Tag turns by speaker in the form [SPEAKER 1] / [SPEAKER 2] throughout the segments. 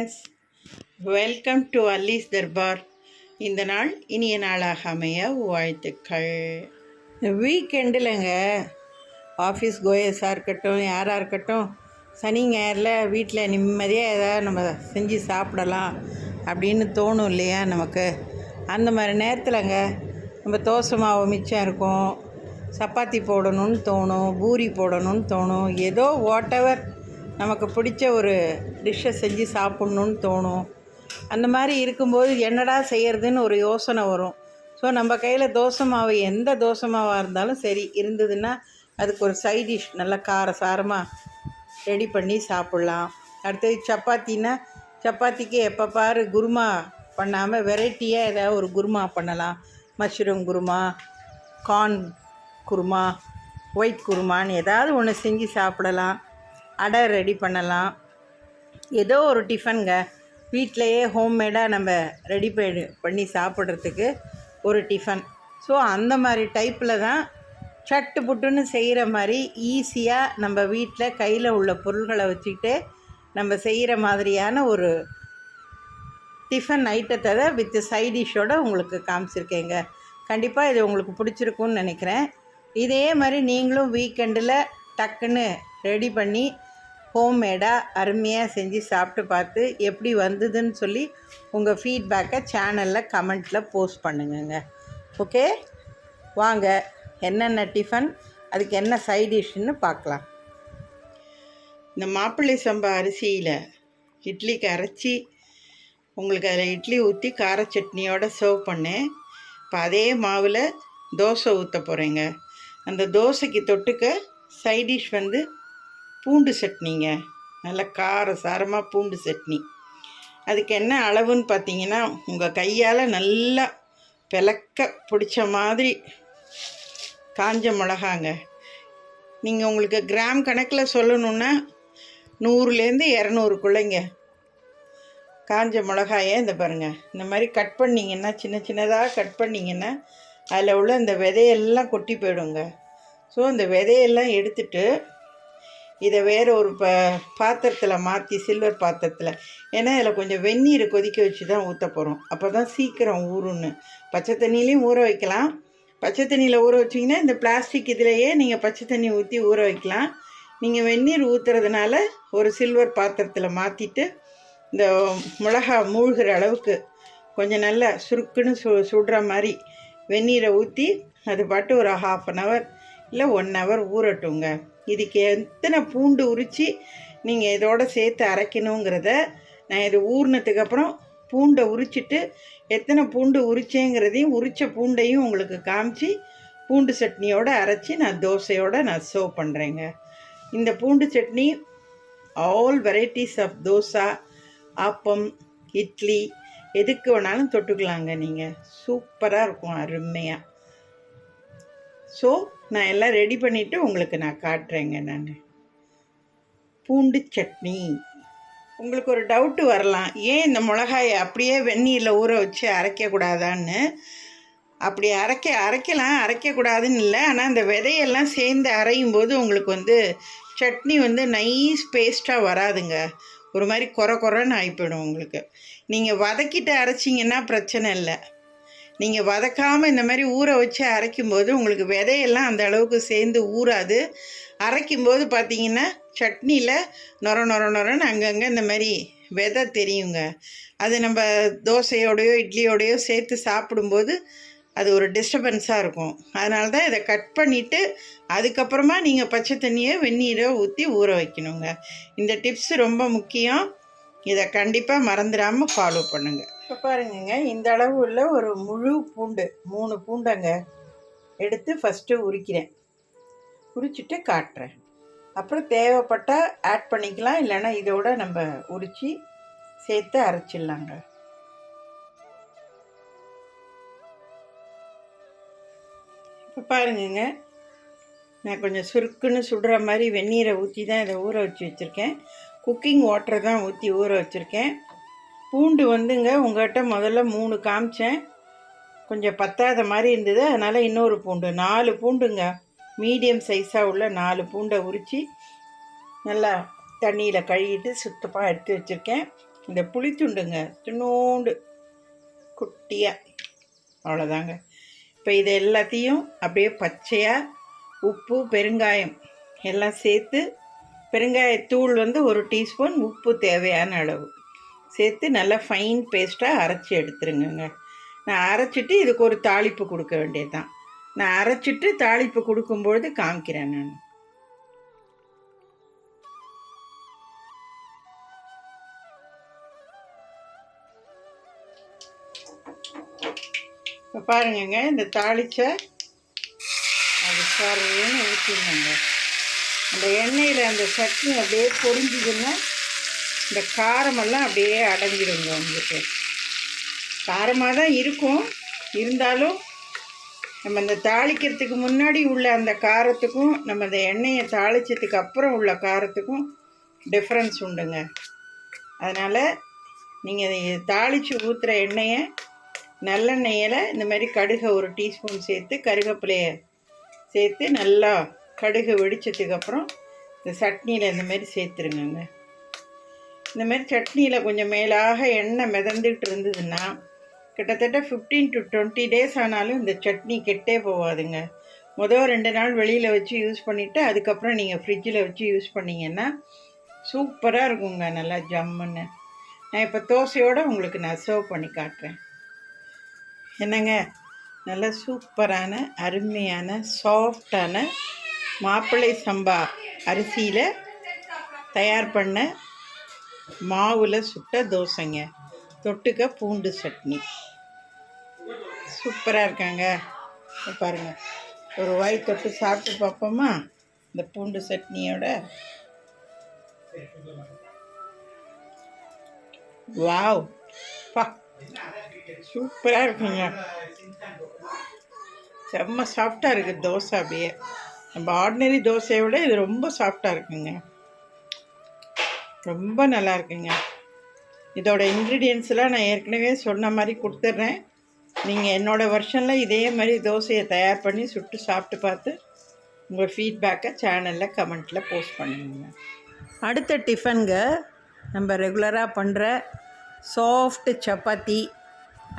[SPEAKER 1] Friends welcome to Allis Darbar இந்த நாள் இனிய நாளாக அமைய வாழ்த்துக்கள். வீக்கெண்டில்ங்க வீக்கெண்டுலங்க ஆஃபீஸ் கோயஸாக இருக்கட்டும் யாராக இருக்கட்டும் சனி ஞாயிறில் வீட்டில் நிம்மதியாக ஏதாவது நம்ம செஞ்சு சாப்பிடலாம் அப்படின்னு தோணும் இல்லையா நமக்கு? அந்த மாதிரி நேரத்தில்ங்க நம்ம தோசை மாவு மிச்சம் இருக்கும் சப்பாத்தி போடணும்னு தோணும் பூரி போடணும்னு தோணும் ஏதோ வாட் எவர் நமக்கு பிடிச்ச ஒரு டிஷ்ஷை செஞ்சு சாப்பிட்ணுன்னு தோணும். அந்த மாதிரி இருக்கும்போது என்னடா செய்கிறதுன்னு ஒரு யோசனை வரும். ஸோ நம்ம கையில் தோசை மாவு எந்த தோசை மாவாக இருந்தாலும் சரி இருந்ததுன்னா அதுக்கு ஒரு சைட் டிஷ் நல்லா கார சாரமாக ரெடி பண்ணி சாப்பிட்லாம். அடுத்தது சப்பாத்தின்னா சப்பாத்திக்கு எப்போ பாரு குருமா பண்ணாமல் வெரைட்டியாக ஏதாவது ஒரு குருமா பண்ணலாம். Mushroom kurma corn kurma white குருமான்னு ஏதாவது ஒன்று செஞ்சு சாப்பிடலாம். அடை ரெடி பண்ணலாம். ஏதோ ஒரு டிஃபனுங்க வீட்டிலையே ஹோம்மேடாக நம்ம ரெடி பண்ணி பண்ணி சாப்பிட்றதுக்கு ஒரு டிஃபன் ஸோ அந்த மாதிரி டைப்பில் தான் சட்டு புட்டுன்னு செய்கிற மாதிரி ஈஸியாக நம்ம வீட்டில் கையில் உள்ள பொருள்களை வச்சுக்கிட்டு நம்ம செய்கிற மாதிரியான ஒரு டிஃபன் ஐட்டத்தை தான் வித் சைட் டிஷ்ஷோட உங்களுக்கு காமிச்சிருக்கேங்க. கண்டிப்பாக இது உங்களுக்கு பிடிச்சிருக்குன்னு நினைக்கிறேன். இதே மாதிரி நீங்களும் வீக்கெண்டில் டக்குன்னு ரெடி பண்ணி ஹோம்மேடாக அருமையாக செஞ்சு சாப்பிட்டு பார்த்து எப்படி வந்ததுன்னு சொல்லி உங்கள் ஃபீட்பேக்கை சேனலில் கமெண்ட்டில் போஸ்ட் பண்ணுங்கங்க. ஓகே வாங்க என்னென்ன டிஃபன் அதுக்கு என்ன சைட் டிஷ்ஷுன்னு பார்க்கலாம். இந்த மாப்பிள்ளை சம்பா அரிசியில் இட்லிக்கு அரைச்சி உங்களுக்கு அதில் இட்லி ஊற்றி கார சட்னியோட சர்வ் பண்ணேன். இப்போ அதே மாவில் தோசை ஊற்ற போகிறேங்க அந்த தோசைக்கு தொட்டுக்க சைடிஷ் வந்து பூண்டு சட்னிங்க. நல்ல கார சாரமாக பூண்டு சட்னி. அதுக்கு என்ன அளவுன்னு பார்த்தீங்கன்னா உங்கள் கையால் நல்லா பிளக்க பிடிச்ச மாதிரி காஞ்ச மிளகாங்க. நீங்கள் உங்களுக்கு கிராம் கணக்கில் சொல்லணுன்னா நூறுலேருந்து இரநூறுக்குள்ளைங்க காஞ்ச மிளகாயை இந்த பாருங்கள் இந்த மாதிரி கட் பண்ணிங்கன்னா சின்ன சின்னதாக கட் பண்ணிங்கன்னா அதில் உள்ள இந்த விதையெல்லாம் கொட்டி போயிடுங்க. ஸோ இந்த விதையெல்லாம் எடுத்துட்டு இதை வேறு ஒரு ப பாத்திரத்தில் மாற்றி சில்வர் பாத்திரத்தில். ஏன்னா இதில் கொஞ்சம் வெந்நீரை கொதிக்க வச்சு தான் ஊற்ற போகிறோம் அப்போ தான் சீக்கிரம் ஊறுன்னு பச்சை தண்ணியிலையும் ஊற வைக்கலாம். பச்சை தண்ணியில் ஊற வச்சிங்கன்னா இந்த பிளாஸ்டிக் இதிலையே நீங்கள் பச்சை தண்ணி ஊற்றி ஊற வைக்கலாம். நீங்கள் வெந்நீர் ஊற்றுறதுனால ஒரு சில்வர் பாத்திரத்தில் மாற்றிட்டு இந்த மிளகா மூழ்கிற அளவுக்கு கொஞ்சம் நல்லா சுருக்குன்னு சு சுடுற மாதிரி வெந்நீரை ஊற்றி அது பாட்டு ஒரு ஹாஃப் அன் ஹவர் இல்லை ஒன் ஹவர் ஊறட்டுங்க. இதுக்கு எத்தனை பூண்டு உரித்து நீங்கள் இதோட சேர்த்து அரைக்கணுங்கிறத நான் இது ஊறினதுக்கப்புறம் பூண்டை உரிச்சிட்டு எத்தனை பூண்டு உரிச்சேங்கிறதையும் உரித்த பூண்டையும் உங்களுக்கு காமிச்சு பூண்டு சட்னியோடு அரைச்சி நான் தோசையோடு நான் சர்வ் பண்ணுறேங்க இந்த பூண்டு chutney all varieties of dosa appam idli எதுக்கு வேணாலும் தொட்டுக்கலாங்க நீங்கள் சூப்பராக இருக்கும் அருமையாக ஸோ நான் எல்லாம் ரெடி பண்ணிவிட்டு உங்களுக்கு நான் காட்டுறேங்க நான். பூண்டு சட்னி. உங்களுக்கு ஒரு டவுட்டு வரலாம். ஏன் இந்த மிளகாயை அப்படியே வெந்நீரில் ஊற வச்சு அரைக்கக்கூடாதான்னு. அப்படி அரைக்க அரைக்கலாம் அரைக்கக்கூடாதுன்னு இல்லை. ஆனால் அந்த விதையெல்லாம் சேர்ந்து அரையும் போது உங்களுக்கு வந்து சட்னி வந்து நைஸ் பேஸ்ட்டாக வராதுங்க. ஒரு மாதிரி குறை குறைன்னு ஆகிப்போயிடும் உங்களுக்கு. நீங்கள் வதக்கிட்டு அரைச்சிங்கன்னா பிரச்சனை இல்லை. நீங்கள் வதக்காமல் இந்த மாதிரி ஊற வச்சு அரைக்கும்போது உங்களுக்கு விதையெல்லாம் அந்த அளவுக்கு சேர்ந்து ஊறாது. அரைக்கும்போது பார்த்தீங்கன்னா சட்னியில் நொர நொர நொரன்னு அங்கங்கே இந்த மாதிரி விதை தெரியுங்க. அது நம்ம தோசையோடையோ இட்லியோடையோ சேர்த்து சாப்பிடும்போது அது ஒரு டிஸ்டர்பன்ஸாக இருக்கும். அதனால தான் இதை கட் பண்ணிவிட்டு அதுக்கப்புறமா நீங்கள் பச்சை தண்ணியை வெந்நீரை ஊற்றி ஊற வைக்கணுங்க. இந்த டிப்ஸ் ரொம்ப முக்கியம். இதை கண்டிப்பாக மறந்துடாமல் ஃபாலோ பண்ணுங்கள் இப்போ பாருங்கங்க இந்த அளவு உள்ள ஒரு முழு பூண்டு மூணு பூண்டங்க எடுத்து ஃபஸ்ட்டு உரிக்கிறேன். உரிச்சிட்டு காட்டுறேன். அப்புறம் தேவைப்பட்டால் ஆட் பண்ணிக்கலாம் இல்லைன்னா இதோட நம்ம உரித்து சேர்த்து அரைச்சிடலாங்க. இப்போ பாருங்கங்க நான் கொஞ்சம் சுருக்குன்னு சுடுற மாதிரி வெந்நீரை ஊற்றி தான் இதை ஊற வச்சு வச்சுருக்கேன். குக்கிங் வாட்டரை தான் ஊற்றி ஊற வச்சுருக்கேன். பூண்டு வந்துங்க உங்கள்கிட்ட முதல்ல மூணு காமிச்சேன். கொஞ்சம் பத்தாத மாதிரி இருந்தது அதனால் இன்னொரு பூண்டு நாலு பூண்டுங்க. மீடியம் சைஸாக உள்ள நாலு பூண்டை உரித்து நல்லா தண்ணியில் கழுவிட்டு சுத்தமாக எடுத்து வச்சுருக்கேன். இந்த புளித்துண்டுங்க துண்ணூண்டு குட்டியாக அவ்வளோதாங்க. இப்போ இது எல்லாத்தையும் அப்படியே பச்சையாக உப்பு பெருங்காயம் எல்லாம் சேர்த்து பெருங்காயத்தூள் வந்து ஒரு டீஸ்பூன் உப்பு தேவையான அளவு. சேர்த்து நல்லா ஃபைன் பேஸ்ட்டாக அரைச்சி எடுத்துருங்கங்க. நான் அரைச்சிட்டு இதுக்கு ஒரு தாளிப்பு கொடுக்க வேண்டியது தான் நான் அரைச்சிட்டு தாளிப்பு கொடுக்கும்பொழுது காமிக்கிறேன் நான். இப்போ பாருங்கங்க இந்த தாளிச்சை அது சரின்னு ஊற்றிடுங்க அந்த எண்ணெயில் அந்த சட்னி அப்படியே பொரிஞ்சுதுன்னா இந்த காரமெல்லாம் அப்படியே அடங்கிடுங்க உங்களுக்கு. காரமாக தான் இருக்கும். இருந்தாலும் நம்ம இந்த தாளிக்கிறதுக்கு முன்னாடி உள்ள அந்த காரத்துக்கும் நம்ம இந்த எண்ணெயை தாளித்ததுக்கு அப்புறம் உள்ள காரத்துக்கும் டிஃப்ரென்ஸ் உண்டுங்க. அதனால் நீங்கள் தாளித்து ஊற்றுற எண்ணெயை நல்லெண்ணெயில் இந்த மாதிரி கடுகை ஒரு டீஸ்பூன் சேர்த்து கருவேப்பிலையை சேர்த்து நல்லா கடுகு வெடிச்சதுக்கப்புறம் இந்த சட்னியில் இந்த மாதிரி சேர்த்துருங்கங்க. இந்த மாதிரி சட்னியில் கொஞ்சம் மேலாக எண்ணெய் மிதந்துட்டு இருந்ததுன்னா கிட்டத்தட்ட ஃபிஃப்டீன் டு டுவெண்ட்டி டேஸ் ஆனாலும் இந்த சட்னி கெட்டே போகாதுங்க மொதல் ரெண்டு நாள் வெளியில் வச்சு யூஸ் பண்ணிவிட்டு அதுக்கப்புறம் நீங்கள் ஃப்ரிட்ஜில் வச்சு யூஸ் பண்ணிங்கன்னா சூப்பராக இருக்குங்க நல்லா ஜம்முன்னு. நான் இப்போ தோசையோடு உங்களுக்கு நான் சர்வ் பண்ணி காட்டுறேன். என்னங்க? நல்ல சூப்பரான அருமையான சாஃப்டான மாப்பிள்ளை சம்பா அரிசியில் தயார் பண்ண மாவில் சுட்ட தோசைங்க. தொட்டுக்க பூண்டு சட்னி. சூப்பராக இருக்காங்க. பாருங்கள் ஒரு வாய் தொட்டு சாப்பிட்டு பார்ப்போமா இந்த பூண்டு சட்னியோட. வாவ். பா. சூப்பராக இருக்குங்க. செம்ம சாஃப்டாக இருக்குது தோசை அப்படியே. நம்ம ஆர்டினரி தோசையை விட இது ரொம்ப சாஃப்டாக இருக்குங்க. ரொம்ப நல்லா இருக்குங்க. இதோட இன்க்ரீடியன்ஸ்லாம் நான் ஏற்கனவே சொன்ன மாதிரி கொடுத்துட்றேன். நீங்கள் என்னோடய வருஷனில் இதே மாதிரி தோசையை தயார் பண்ணி சுட்டு சாப்பிட்டு பார்த்து உங்கள் ஃபீட்பேக்கை சேனலில் கமெண்ட்டில் போஸ்ட் பண்ணுங்க. அடுத்த டிஃபனுங்க நம்ம ரெகுலராக பண்ணுற சாஃப்ட் சப்பாத்தி.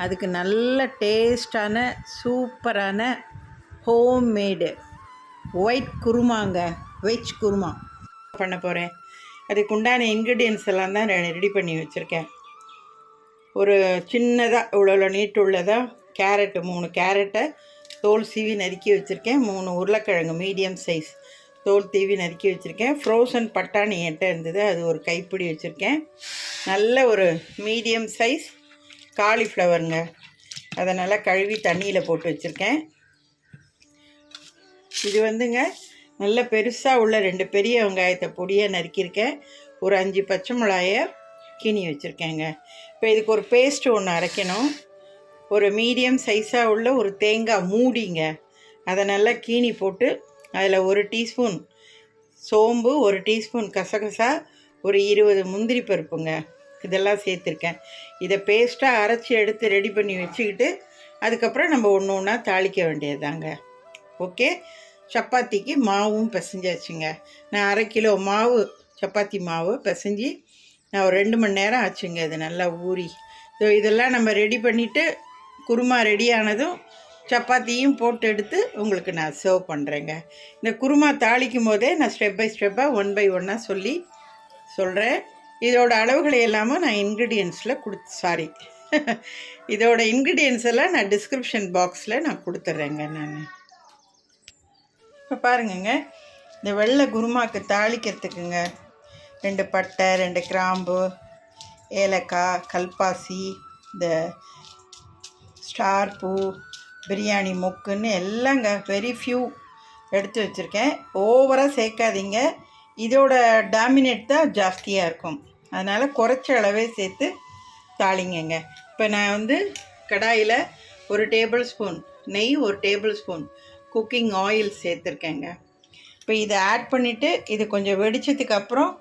[SPEAKER 1] அதுக்கு நல்ல டேஸ்டான சூப்பரான ஹோம்மேடு ஒயிட் குருமாங்க. வெஜ் குருமா. பண்ண போகிறேன் அதுக்கு உண்டான இன்க்ரீடியன்ஸ் எல்லாம் தான் ரெடி பண்ணி வச்சுருக்கேன். ஒரு சின்னதாக இவ்வளோ நீட்டு உள்ளதாக கேரட்டு மூணு கேரட்டை தோல் சீவி நறுக்கி வச்சுருக்கேன். மூணு உருளைக்கிழங்கு மீடியம் சைஸ் தோல் தீவி நறுக்கி வச்சுருக்கேன். ஃப்ரோசன் பட்டாணி என்கிட்ட இருந்தது. அது ஒரு கைப்பிடி வச்சுருக்கேன். நல்ல ஒரு மீடியம் சைஸ் காலிஃப்ளவருங்க அதை நல்லா கழுவி தண்ணியில் போட்டு வச்சுருக்கேன். இது வந்துங்க நல்ல பெருசாக உள்ள ரெண்டு பெரிய வெங்காயத்தை பொடியாக நறுக்கியிருக்கேன். ஒரு அஞ்சு பச்சை மிளகாயை கீனி வச்சுருக்கேங்க. இப்போ இதுக்கு ஒரு பேஸ்ட் ஒன்று அரைக்கணும். ஒரு மீடியம் சைஸாக உள்ள ஒரு தேங்காய் மூடிங்க. அதை நல்லா கீனி போட்டு அதில் ஒரு டீஸ்பூன் சோம்பு ஒரு டீஸ்பூன் கசகசா ஒரு இருபது முந்திரி பருப்புங்க. இதெல்லாம் சேர்த்துருக்கேன். இதை பேஸ்ட்டாக அரைச்சி எடுத்து ரெடி பண்ணி வச்சுக்கிட்டு அதுக்கப்புறம் நம்ம ஒன்று ஒன்றா தாளிக்க வேண்டியதுதாங்க. ஓகே சப்பாத்திக்கு மாவும் பிசைஞ்சாச்சுங்க. நான் அரை கிலோ மாவு சப்பாத்தி மாவு பிசைஞ்சு நான் ஒரு ரெண்டு மணி நேரம் ஆச்சுங்க இது நல்லா ஊறி. ஸோ இதெல்லாம் நம்ம ரெடி பண்ணிவிட்டு குருமா ரெடி ஆனதும் சப்பாத்தியும் போட்டு எடுத்து உங்களுக்கு நான் சர்வ் பண்ணுறேங்க இந்த குருமா தாளிக்கும் போதே நான் ஸ்டெப் பை ஸ்டெப்பாக ஒன் பை ஒன்னாக சொல்லி சொல்கிறேன் இதோட அளவுகளை எல்லாமும் நான் இன்க்ரீடியன்ஸில் கொடுத்து சாரி இதோட இன்க்ரீடியன்ஸ் எல்லாம் நான் டிஸ்கிரிப்ஷன் பாக்ஸில் நான் கொடுத்துட்றேங்க நான். இப்போ பாருங்கங்க. இந்த வெள்ளை குருமாக்கு தாளிக்கிறதுக்குங்க. ரெண்டு பட்டை ரெண்டு கிராம்பு ஏலக்காய் கல்பாசி இந்த ஸ்டார் பூ பிரியாணி மொக்குன்னு எல்லாங்க வெரி ஃபியூ எடுத்து வச்சுருக்கேன். ஓவராக சேர்க்காதீங்க. இதோட டாமினேட் தான் ஜாஸ்தியாக இருக்கும். அதனால் குறைச்ச அளவே சேர்த்து தாளிங்கங்க. இப்போ நான் வந்து கடாயில் ஒரு டேபிள் ஸ்பூன் நெய் ஒரு டேபிள் ஸ்பூன் குக்கிங் ஆயில் சேர்த்துருக்கேங்க. இப்போ இதை ஆட் பண்ணிவிட்டு இது கொஞ்சம் வெடித்ததுக்கு அப்புறம்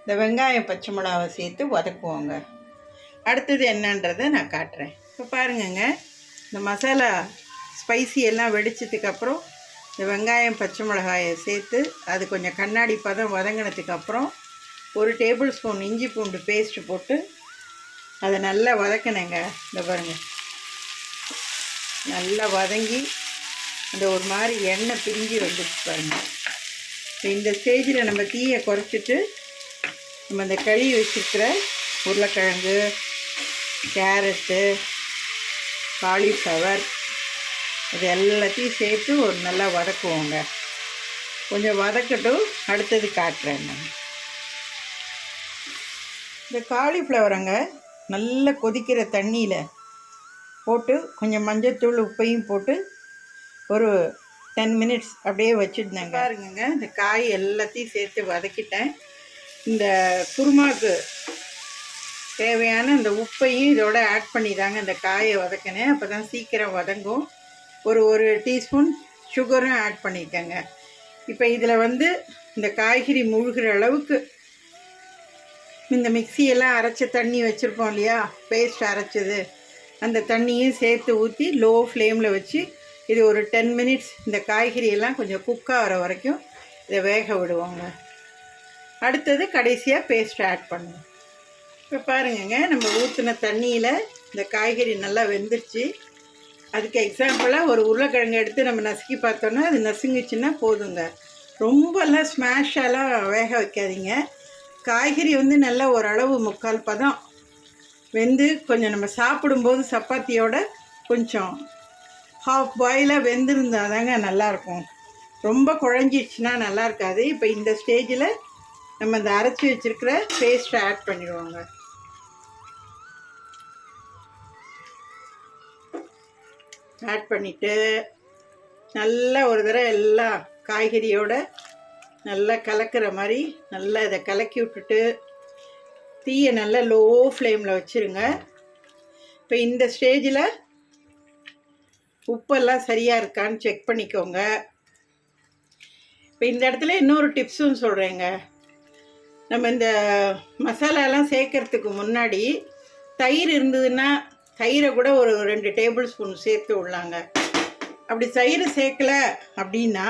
[SPEAKER 1] இந்த வெங்காயம் பச்சை மிளகாவை சேர்த்து வதக்குவோங்க. அடுத்தது என்னன்றதை நான் காட்டுறேன். இப்போ பாருங்கங்க இந்த மசாலா ஸ்பைசி எல்லாம் வெடிச்சதுக்கப்புறம் இந்த வெங்காயம் பச்சை மிளகாயை சேர்த்து அது கொஞ்சம் கண்ணாடி பதம் வதங்கினதுக்கு அப்புறம் ஒரு டேபிள் ஸ்பூன் இஞ்சி பூண்டு பேஸ்ட்டு போட்டு அதை நல்லா வதக்கினேங்க. இந்த பாருங்கள் நல்லா வதங்கி அந்த ஒரு மாதிரி எண்ணெய் பிரிஞ்சு வந்துடுச்சு பாருங்கள் இந்த ஸ்டேஜில் நம்ம தீயை குறைச்சிட்டு நம்ம அந்த கழுவி வச்சுருக்கிற உருளைக்கிழங்கு கேரட்டு காலிஃப்ளவர் இது எல்லாத்தையும் சேர்த்து ஒரு நல்லா வதக்குவோங்க. கொஞ்சம் வதக்கட்டும் அடுத்தது காட்டுறேன் நான். இந்த காலிஃப்ளவரங்க நல்லா கொதிக்கிற தண்ணியில் போட்டு கொஞ்சம் மஞ்சத்தூள் உப்பையும் போட்டு ஒரு டென் மினிட்ஸ் அப்படியே வச்சுருந்தேங்க. பாருங்கங்க இந்த காய் எல்லாத்தையும் சேர்த்து வதக்கிட்டேன். இந்த குருமாக்கு தேவையான இந்த உப்பையும் இதோட ஆட் பண்ணி தாங்க இந்த காயை வதக்கினேன். அப்போ தான் சீக்கிரம் வதங்கும். ஒரு ஒரு டீஸ்பூன் சுகரும் ஆட் பண்ணியிருக்கேங்க இப்போ இதில் வந்து இந்த காய்கறி முழுகிற அளவுக்கு இந்த மிக்சியெல்லாம் அரைச்ச தண்ணி வச்சுருப்போம் இல்லையா? பேஸ்ட் அரைச்சது. அந்த தண்ணியும் சேர்த்து ஊற்றி லோ ஃப்ளேமில் வச்சு இது ஒரு டென் மினிட்ஸ் இந்த காய்கறியெல்லாம் கொஞ்சம் குக் ஆகிற வரைக்கும் இதை வேக விடுவோங்க. அடுத்தது கடைசியாக பேஸ்ட் ஆட் பண்ணுவோம். இப்போ பாருங்கங்க நம்ம ஊற்றின தண்ணியில் இந்த காய்கறி நல்லா வெந்துருச்சு. அதுக்கு எக்ஸாம்பிளாக ஒரு உருளைக்கிழங்கு எடுத்து நம்ம நசுக்கி பார்த்தோன்னா அது நசுங்குச்சுன்னா போதுங்க. ரொம்பலாம் ஸ்மாஷாலாம் வேக வைக்காதீங்க. காய்கறி வந்து நல்லா ஓரளவு முக்கால் பதம் வெந்து கொஞ்சம் நம்ம சாப்பிடும்போது சப்பாத்தியோட கொஞ்சம் ஹாஃப் பாயிலாக வெந்திருந்தால் தாங்க நல்லாயிருக்கும். ரொம்ப குழஞ்சிடுச்சுன்னா நல்லா இருக்காது இப்போ இந்த ஸ்டேஜில் நம்ம இந்த அரைச்சி வச்சுருக்கிற பேஸ்ட்டை ஆட் பண்ணிடுவோங்க. ஆட் பண்ணிவிட்டு நல்லா ஒரு தடவை எல்லாம் காய்கறியோட நல்லா கலக்கிற மாதிரி நல்லா இதை கலக்கி விட்டுட்டு தீயை நல்லா லோ ஃப்ளேமில் வச்சுருங்க. இப்போ இந்த ஸ்டேஜில் உப்பெல்லாம் சரியாக இருக்கான்னு செக் பண்ணிக்கோங்க. இப்போ இந்த இடத்துல இன்னொரு டிப்ஸும் சொல்கிறேங்க நம்ம இந்த மசாலாலாம் சேர்க்கறதுக்கு முன்னாடி தயிர் இருந்ததுன்னா தயிரை கூட ஒரு ரெண்டு டேபிள் ஸ்பூன் சேர்த்து விடலாங்க. அப்படி தயிர் சேர்க்கல அப்படின்னா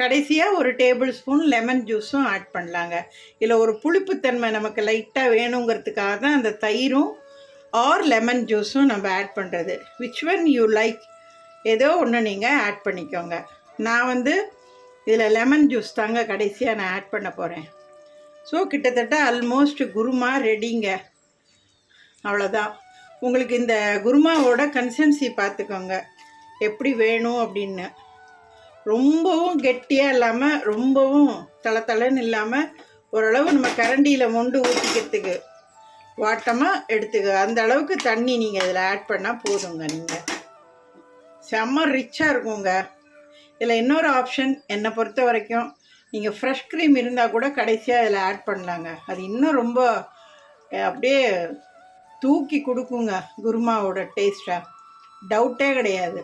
[SPEAKER 1] கடைசியாக ஒரு டேபிள் ஸ்பூன் லெமன் ஜூஸும் ஆட் பண்ணலாங்க. இதில் ஒரு புளிப்புத்தன்மை நமக்கு லைட்டாக வேணுங்கிறதுக்காக தான் அந்த தயிரும் ஆர் லெமன் ஜூஸும் நம்ம ஆட் பண்ணுறது விச் ஒன் யூ லைக் ஏதோ ஒன்று நீங்கள் ஆட் பண்ணிக்கோங்க. நான் வந்து இதில் லெமன் ஜூஸ் தாங்க கடைசியாக நான் ஆட் பண்ண போகிறேன் ஸோ கிட்டத்தட்ட ஆல்மோஸ்ட் குருமா ரெடிங்க அவ்வளோதான் உங்களுக்கு இந்த குருமாவோட கன்சன்சி பார்த்துக்கோங்க எப்படி வேணும் அப்படின்னு. ரொம்பவும் கெட்டியாக இல்லாமல் ரொம்பவும் தளதளன்னு இல்லாமல் ஓரளவு நம்ம கரண்டியில் மொண்டு ஊற்றிக்கிறதுக்கு வாட்டமாக எடுத்துக்க. அந்த அளவுக்கு தண்ணி நீங்கள் இதில் ஆட் பண்ணால் போதுங்க நீங்கள் செம்ம ரிச்சாக இருக்குங்க. இதில் இன்னொரு ஆப்ஷன் என்னை பொறுத்த வரைக்கும் நீங்கள் ஃப்ரெஷ் க்ரீம் இருந்தால் கூட கடைசியாக இதில் ஆட் பண்ணலாங்க. அது இன்னும் ரொம்ப அப்படியே தூக்கி கொடுக்குங்க குருமாவோட டேஸ்ட்டாக டவுட்டே கிடையாது.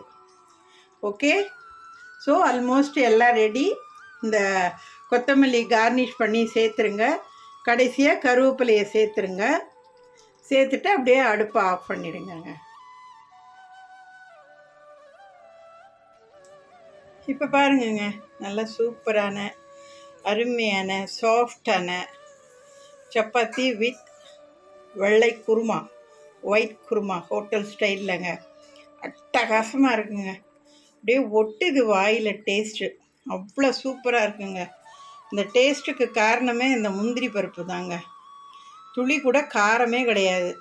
[SPEAKER 1] ஓகே ஸோ ஆல்மோஸ்ட் எல்லாம் ரெடி இந்த கொத்தமல்லி கார்னிஷ் பண்ணி சேர்த்துருங்க. கடைசியாக கருவேப்பிலையை சேர்த்துருங்க. சேர்த்துட்டு அப்படியே அடுப்பை ஆஃப் பண்ணிடுங்கங்க. இப்போ பாருங்கங்க நல்ல சூப்பரான அருமையான சாஃப்டான சப்பாத்தி வித் வெள்ளை குருமா ஒயிட் குருமா ஹோட்டல் ஸ்டைலில்ங்க அட்டகாசமாக இருக்குங்க. அப்படியே ஒட்டுது வாயில் டேஸ்ட்டு அவ்வளோ சூப்பராக இருக்குங்க. இந்த டேஸ்ட்டுக்கு காரணமே இந்த முந்திரி பருப்பு தாங்க. துளி கூட காரமே கிடையாது.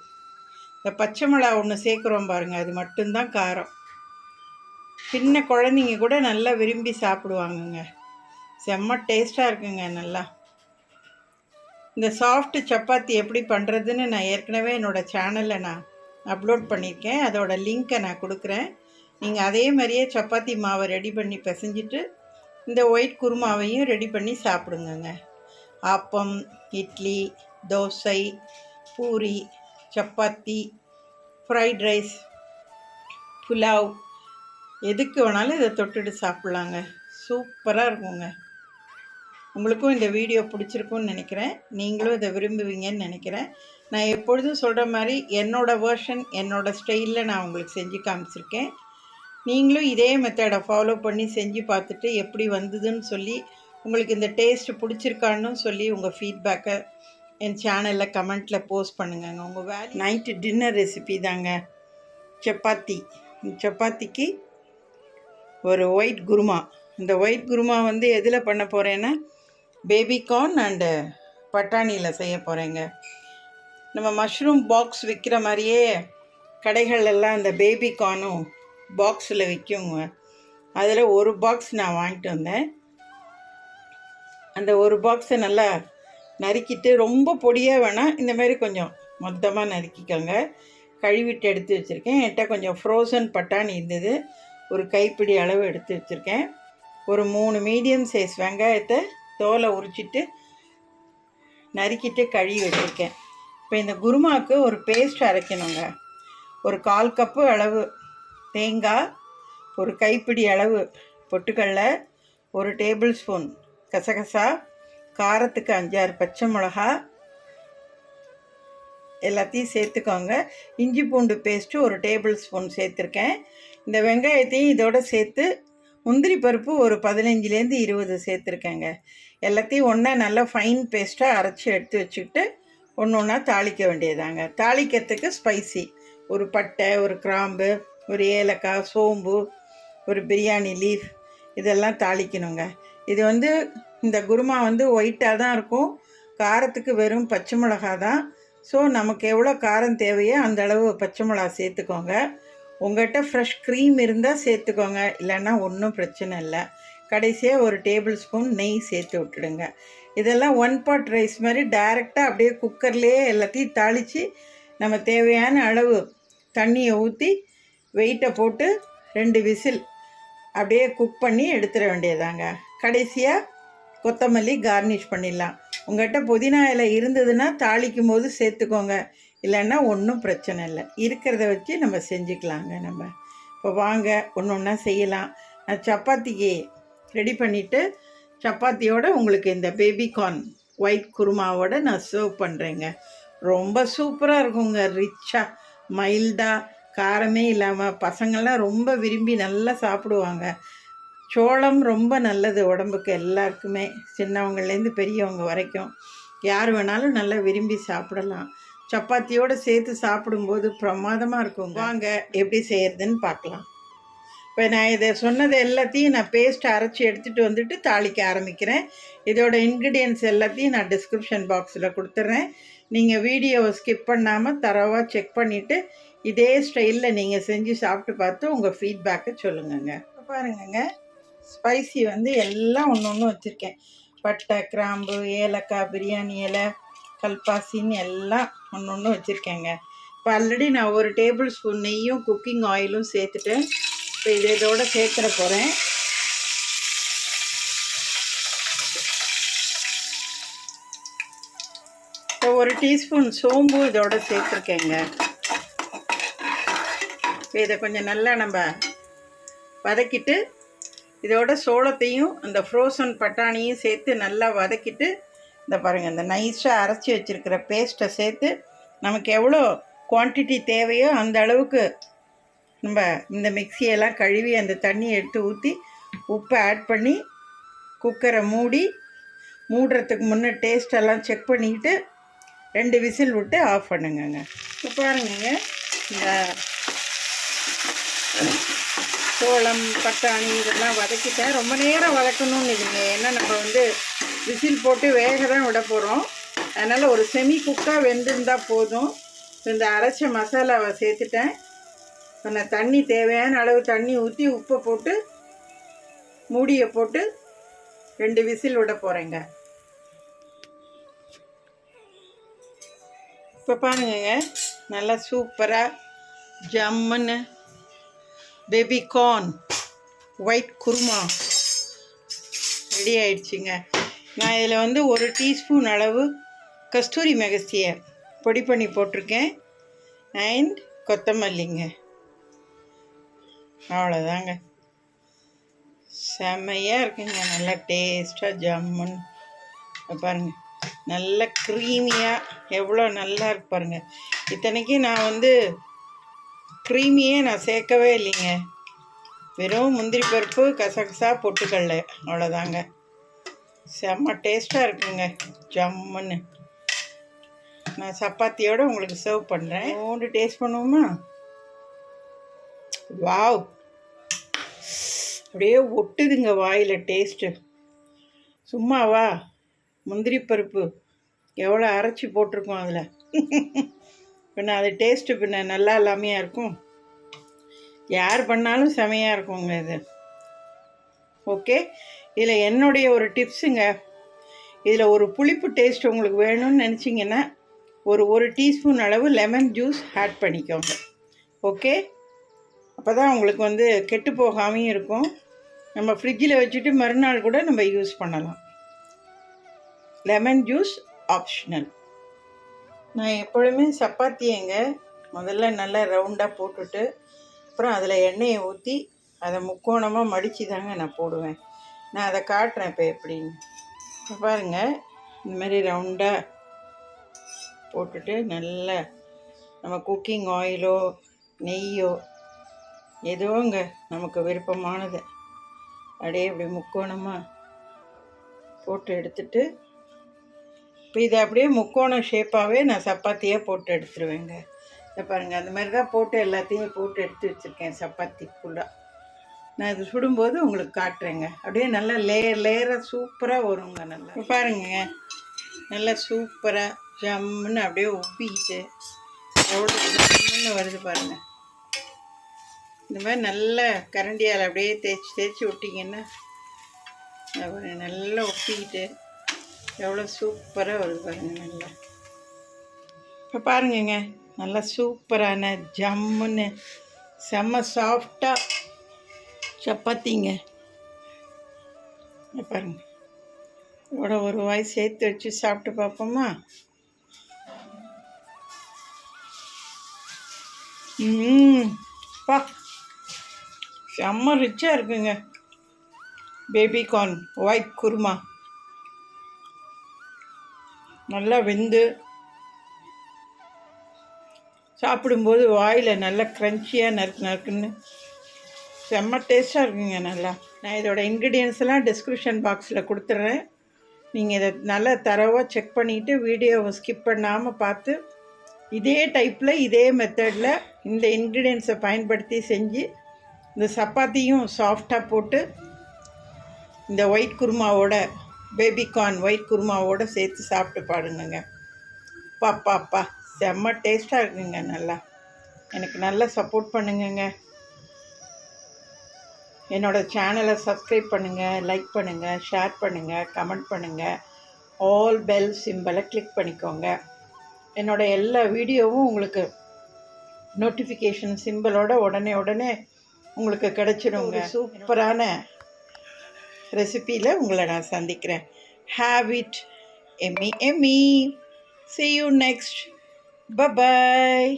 [SPEAKER 1] இந்த பச்சை மிளகா ஒன்று சேர்க்குறோம் பாருங்கள் அது மட்டும்தான் காரம். சின்ன குழந்தைங்க கூட நல்லா விரும்பி சாப்பிடுவாங்கங்க. செம்ம டேஸ்ட்டாக இருக்குங்க நல்லா. இந்த சாஃப்ட் சப்பாத்தி எப்படி பண்ணுறதுன்னு நான் ஏற்கனவே என்னோடய சேனலில் நான் அப்லோட் பண்ணியிருக்கேன். அதோடய லிங்க்கை நான் கொடுக்குறேன். நீங்கள் அதே மாதிரியே சப்பாத்தி மாவை ரெடி பண்ணி பிசைஞ்சிட்டு இந்த ஒயிட் குருமாவையும் ரெடி பண்ணி சாப்பிடுங்கங்க. ஆப்பம் இட்லி தோசை பூரி சப்பாத்தி ஃப்ரைட் ரைஸ் புலாவ் எதுக்கு வேணாலும் இதை தொட்டுட்டு சாப்பிட்லாங்க. சூப்பராக இருக்குங்க. உங்களுக்கும் இந்த வீடியோ பிடிச்சிருக்கும்னு நினைக்கிறேன். நீங்களும் இதை விரும்புவீங்கன்னு நினைக்கிறேன். நான் எப்பொழுதும் சொல்கிற மாதிரி என்னோடய வேர்ஷன் என்னோடய ஸ்டைலில் நான் உங்களுக்கு செஞ்சு காமிச்சிருக்கேன். நீங்களும் இதே மெத்தடை ஃபாலோ பண்ணி செஞ்சு பார்த்துட்டு எப்படி வந்ததுன்னு சொல்லி உங்களுக்கு இந்த டேஸ்ட் பிடிச்சிருக்கான்னு சொல்லி உங்கள் ஃபீட்பேக்கை என் சேனலில் கமெண்ட்டில் போஸ்ட் பண்ணுங்கங்க. உங்கள் வேலை நைட்டு டின்னர் ரெசிபி தாங்க. சப்பாத்தி. சப்பாத்திக்கு ஒரு ஒயிட் குருமா. இந்த ஒயிட் குருமா வந்து எதில் பண்ண போகிறேன்னா பேபிகார்ன் அண்டு பட்டாணியில் செய்ய போகிறேங்க நம்ம மஷ்ரூம் பாக்ஸ் விற்கிற மாதிரியே கடைகளெல்லாம் அந்த பேபிகார்னும் பாக்ஸில் விற்குங்க அதில் ஒரு பாக்ஸ் நான் வாங்கிட்டு வந்தேன். அந்த ஒரு பாக்ஸை நல்லா நறுக்கிட்டு ரொம்ப பொடியாக வேணாம் இந்த மாதிரி கொஞ்சம் மொத்தமாக நறுக்கிக்கோங்க. கழுவிட்டு எடுத்து வச்சுருக்கேன். என்கிட்ட கொஞ்சம் ஃப்ரோசன் பட்டாணி இருந்தது. ஒரு கைப்பிடி அளவு எடுத்து வச்சுருக்கேன். ஒரு மூணு மீடியம் சைஸ் வெங்காயத்தை தோலை உரிச்சிட்டு நறுக்கிட்டு கழுவி வச்சுருக்கேன். இப்போ இந்த குருமாவுக்கு ஒரு பேஸ்ட் அரைக்கணுங்க. ஒரு கால் கப்பு அளவு தேங்காய் ஒரு கைப்பிடி அளவு பொட்டுக்கடலை ஒரு டேபிள் ஸ்பூன் கசகசா காரத்துக்கு அஞ்சாறு பச்சை மிளகா எல்லாத்தையும் சேர்த்துக்கோங்க. இஞ்சி பூண்டு பேஸ்ட்டு ஒரு டேபிள் ஸ்பூன் சேர்த்துருக்கேன். இந்த வெங்காயத்தையும் இதோட சேர்த்து முந்திரி பருப்பு ஒரு பதினஞ்சுலேருந்து இருபது சேர்த்துருக்கேங்க. எல்லாத்தையும் ஒன்றா நல்லா ஃபைன் பேஸ்ட்டாக அரைச்சி எடுத்து வச்சுக்கிட்டு ஒன்று ஒன்றா தாளிக்க வேண்டியதாங்க தாளிக்கிறதுக்கு ஸ்பைசி ஒரு பட்டை ஒரு கிராம்பு ஒரு ஏலக்காய் சோம்பு ஒரு பிரியாணி லீஃப் இதெல்லாம் தாளிக்கணுங்க. இது வந்து இந்த குருமா வந்து ஒயிட்டாக தான் இருக்கும். காரத்துக்கு வெறும் பச்சை மிளகா தான். ஸோ நமக்கு எவ்வளோ காரம் தேவையோ அந்த அளவு பச்சை மிளகா சேர்த்துக்கோங்க. உங்கள்கிட்ட ஃப்ரெஷ் க்ரீம் இருந்தால் சேர்த்துக்கோங்க. இல்லைன்னா ஒன்றும் பிரச்சனை இல்லை. கடைசியாக ஒரு டேபிள் ஸ்பூன் நெய் சேர்த்து விட்டுடுங்க. இதெல்லாம் ஒன் பாட் ரைஸ் மாதிரி டைரெக்டாக அப்படியே குக்கர்லேயே எல்லாத்தையும் தாளித்து நம்ம தேவையான அளவு தண்ணியை ஊற்றி வெயிட்டை போட்டு ரெண்டு விசில் அப்படியே குக் பண்ணி எடுத்துட வேண்டியதாங்க. கடைசியாக கொத்தமல்லி கார்னிஷ் பண்ணிடலாம். உங்கள்கிட்ட புதினா இலை இருந்ததுன்னா தாளிக்கும் போது சேர்த்துக்கோங்க. இல்லைன்னா ஒன்றும் பிரச்சனை இல்லை. இருக்கிறத வச்சு நம்ம செஞ்சுக்கலாங்க நம்ம. இப்போ வாங்க ஒன்று ஒன்றா செய்யலாம். நான் சப்பாத்திக்கு ரெடி பண்ணிவிட்டு சப்பாத்தியோட உங்களுக்கு இந்த பேபிகார்ன் ஒயிட் குருமாவோட நான் சர்வ் பண்ணுறேங்க ரொம்ப சூப்பராக இருக்குங்க ரிச்சாக மைல்டாக காரமே இல்லாமல் பசங்கள்லாம் ரொம்ப விரும்பி நல்லா சாப்பிடுவாங்க. சோளம் ரொம்ப நல்லது உடம்புக்கு எல்லாருக்குமே. சின்னவங்கள்லேருந்து பெரியவங்க வரைக்கும். யார் வேணாலும் நல்லா விரும்பி சாப்பிடலாம். சப்பாத்தியோடு சேர்த்து சாப்பிடும்போது பிரமாதமாக இருக்கும். வாங்க எப்படி செய்கிறதுன்னு பார்க்கலாம். இப்போ நான் இதை சொன்னது எல்லாத்தையும் நான் பேஸ்ட் அரைச்சி எடுத்துகிட்டு வந்துட்டு தாளிக்க ஆரம்பிக்கிறேன். இதோட இன்க்ரீடியன்ஸ் எல்லாத்தையும் நான் டிஸ்கிரிப்ஷன் பாக்ஸில் கொடுத்துட்றேன் நீங்கள் வீடியோவை ஸ்கிப் பண்ணாமல் தரவாக செக் பண்ணிவிட்டு இதே ஸ்டைலில் நீங்கள் செஞ்சு சாப்பிட்டு பார்த்து உங்கள் ஃபீட்பேக்கை சொல்லுங்கங்க. பாருங்கங்க ஸ்பைசி வந்து எல்லாம் ஒன்று ஒன்று வச்சுருக்கேன். பட்டை கிராம்பு ஏலக்காய் பிரியாணி இலை கல்பாசின்னு எல்லாம் ஒன்று ஒன்று வச்சுருக்கேங்க. இப்போ ஆல்ரெடி நான் ஒரு டேபிள் ஸ்பூன் நெய்யும் குக்கிங் ஆயிலும் சேர்த்துட்டேன் இப்போ இது இதோட சேர்த்துட போகிறேன் இப்போ ஒரு டீஸ்பூன் சோம்பு இதோட சேர்த்துருக்கேங்க. இப்போ இதை கொஞ்சம் நல்லா நம்ம வதக்கிட்டு இதோட சோளத்தையும் அந்த ஃப்ரோசன் பட்டாணியும் சேர்த்து நல்லா வதக்கிட்டு இந்த பாருங்கள் இந்த நைஸாக அரைச்சி வச்சுருக்கிற பேஸ்ட்டை சேர்த்து நமக்கு எவ்வளோ குவான்டிட்டி தேவையோ அந்த அளவுக்கு நம்ம இந்த மிக்சியெல்லாம் கழுவி அந்த தண்ணியை எடுத்து ஊற்றி உப்பை ஆட் பண்ணி குக்கரை மூடி மூடுறதுக்கு முன்னே டேஸ்டெல்லாம் செக் பண்ணிக்கிட்டு ரெண்டு விசில் விட்டு ஆஃப் பண்ணுங்கங்க. இப்போ பாருங்கங்க இந்த சோளம் பட்டாணி இதெல்லாம் வதக்கிட்டேன் ரொம்ப நேரம் வதக்கணும்னு இல்லைங்க. ஏன்னா நம்ம வந்து விசில் போட்டு வேக தான் விட போகிறோம் அதனால் ஒரு செமி குக்காக வெந்திருந்தால் போதும். இந்த அரைச்ச மசாலாவை சேர்த்துட்டேன். நான் தண்ணி தேவையான அளவு தண்ணி ஊற்றி உப்பை போட்டு மூடியை போட்டு ரெண்டு விசில் விட போகிறேங்க இப்போ பாருங்கங்க நல்லா சூப்பராக ஜம்முன்னு baby corn white kurma. Ready ஆயிடுச்சுங்க. நான் இதில் வந்து ஒரு டீஸ்பூன் அளவு கஸ்தூரி மெகஸ்தியை பொடி பண்ணி போட்டிருக்கேன். அண்ட் கொத்தமல்லிங்க. அவ்வளோதாங்க. செம்மையாக இருக்குங்க. நல்லா டேஸ்ட்டாக ஜம்முன்னு. பாருங்கள் நல்ல க்ரீமியாக எவ்வளோ நல்லா இருக்கு பாருங்க. இத்தனைக்கும் நான் வந்து க்ரீமியே நான் சேர்க்கவே இல்லைங்க. வெறும் முந்திரி பருப்பு கசகசா பொட்டுக்கடல அவ்வளோதாங்க. செம்ம டேஸ்ட்டாக இருக்குங்க. ஜம்முன்னு. நான் சப்பாத்தியோடு உங்களுக்கு சர்வ் பண்ணுறேன் ஓண்டு டேஸ்ட் பண்ணுவோமா? வாவ். அப்படியே ஒட்டுதுங்க வாயில் டேஸ்ட்டு சும்மாவா? முந்திரி பருப்பு. எவ்வளோ அரைச்சி போட்டிருக்கோம் அதில். பின்ன அது டேஸ்ட்டு பின்ன நல்லா இல்லாமையா இருக்கும். யார் பண்ணாலும் செமையாக இருக்குங்க இது. ஓகே? இதில் என்னுடைய ஒரு டிப்ஸுங்க. இதில் ஒரு புளிப்பு டேஸ்ட் உங்களுக்கு வேணும்னு நினச்சிங்கன்னா ஒரு ஒரு டீஸ்பூன் அளவு லெமன் ஜூஸ் ஆட் பண்ணிக்கோங்க. ஓகே? அப்போ தான் உங்களுக்கு வந்து கெட்டு போகாமையும் இருக்கும். நம்ம ஃப்ரிட்ஜில் வச்சுட்டு மறுநாள் கூட நம்ம யூஸ் பண்ணலாம். Lemon juice optional. நான் எப்பொழுதுமே சப்பாத்தியங்க. முதல்ல நல்லா ரவுண்டாக போட்டுட்டு அப்புறம் அதில் எண்ணெயை ஊற்றி அதை முக்கோணமாக மடித்து தாங்க நான் போடுவேன். நான் அதை காட்டுறேன் இப்போ எப்படின்னு. இப்போ பாருங்கள் இந்த மாதிரி ரவுண்டாக போட்டுட்டு நல்லா நம்ம குக்கிங் ஆயிலோ நெய்யோ எதுவோங்க நமக்கு விருப்பமானது. அப்படியே இப்படி முக்கோணமாக போட்டு எடுத்துட்டு இப்போ இதை அப்படியே முக்கோண ஷேப்பாகவே நான் சப்பாத்தியாக போட்டு எடுத்துருவேங்க. இதை பாருங்கள் அந்த மாதிரி தான் போட்டு எல்லாத்தையும் போட்டு எடுத்து வச்சுருக்கேன் சப்பாத்தி ஃபுல்லாக நான் இது சுடும்போது உங்களுக்கு காட்டுறேங்க. அப்படியே நல்லா லேயர் லேயராக சூப்பராக வருங்க நல்லா. பாருங்க. நல்லா சூப்பராக ஜம்முன்னு அப்படியே உப்பிக்கிட்டு எவ்வளோ ஜம்முன்னு வருது பாருங்கள் இந்த மாதிரி நல்லா கரண்டியால் அப்படியே தேய்ச்சி தேய்ச்சி விட்டிங்கன்னா இதை நல்லா ஒட்டிக்கிட்டு எவ்வளோ சூப்பராக வருது பாருங்க நல்லா. இப்போ பாருங்கங்க. நல்லா சூப்பரான ஜம்முன்னு செம்ம சாஃப்டாக சப்பாத்திங்க. பாருங்க. இதோட ஒரு வாய் சேர்த்து வச்சு சாப்பிட்டு பார்ப்போமா ம் பா. செம்ம ரிச்சாக இருக்குங்க. Baby corn white kurma. நல்லா வெந்து. சாப்பிடும்போது வாயில் நல்லா க்ரன்ச்சியாக நறுக்கு நறுக்குன்னு செம்ம டேஸ்ட்டாக இருக்குங்க நல்லா. நான் இதோட இன்க்ரீடியன்ஸ் எல்லாம் டிஸ்கிரிப்ஷன் பாக்ஸில் கொடுத்துட்றேன் நீங்கள் இதை நல்லா தரவாக செக் பண்ணிவிட்டு வீடியோவை ஸ்கிப் பண்ணாமல் பார்த்து இதே டைப்பில் இதே மெத்தடில் இந்த இன்க்ரீடியன்ஸை பயன்படுத்தி செஞ்சு இந்த சப்பாத்தியும் சாஃப்டாக போட்டு இந்த ஒயிட் குருமாவோட பேபிகார்ன் ஒயிட் குருமாவோட சேர்த்து சாப்பிட்டு பாருங்கங்க. பாப்பாப்பா செம்ம டேஸ்ட்டாக இருக்குங்க நல்லா. எனக்கு நல்லா சப்போர்ட் பண்ணுங்கங்க. என்னோட சேனலை சப்ஸ்கிரைப் பண்ணுங்கள் லைக் பண்ணுங்கள் ஷேர் பண்ணுங்கள் கமெண்ட் பண்ணுங்கள் ஆல் பெல் சிம்பலை கிளிக் பண்ணிக்கோங்க. என்னோட எல்லா வீடியோவும் உங்களுக்கு நோட்டிஃபிகேஷன் சிம்பிளோட உடனே உடனே உங்களுக்கு கிடைச்சிடுங்க சூப்பரான ரெசிப்பியில் உங்களை நான் சந்திக்கிறேன். ஹாவ் இட் எம்மி எம்மி see you next. Bye bye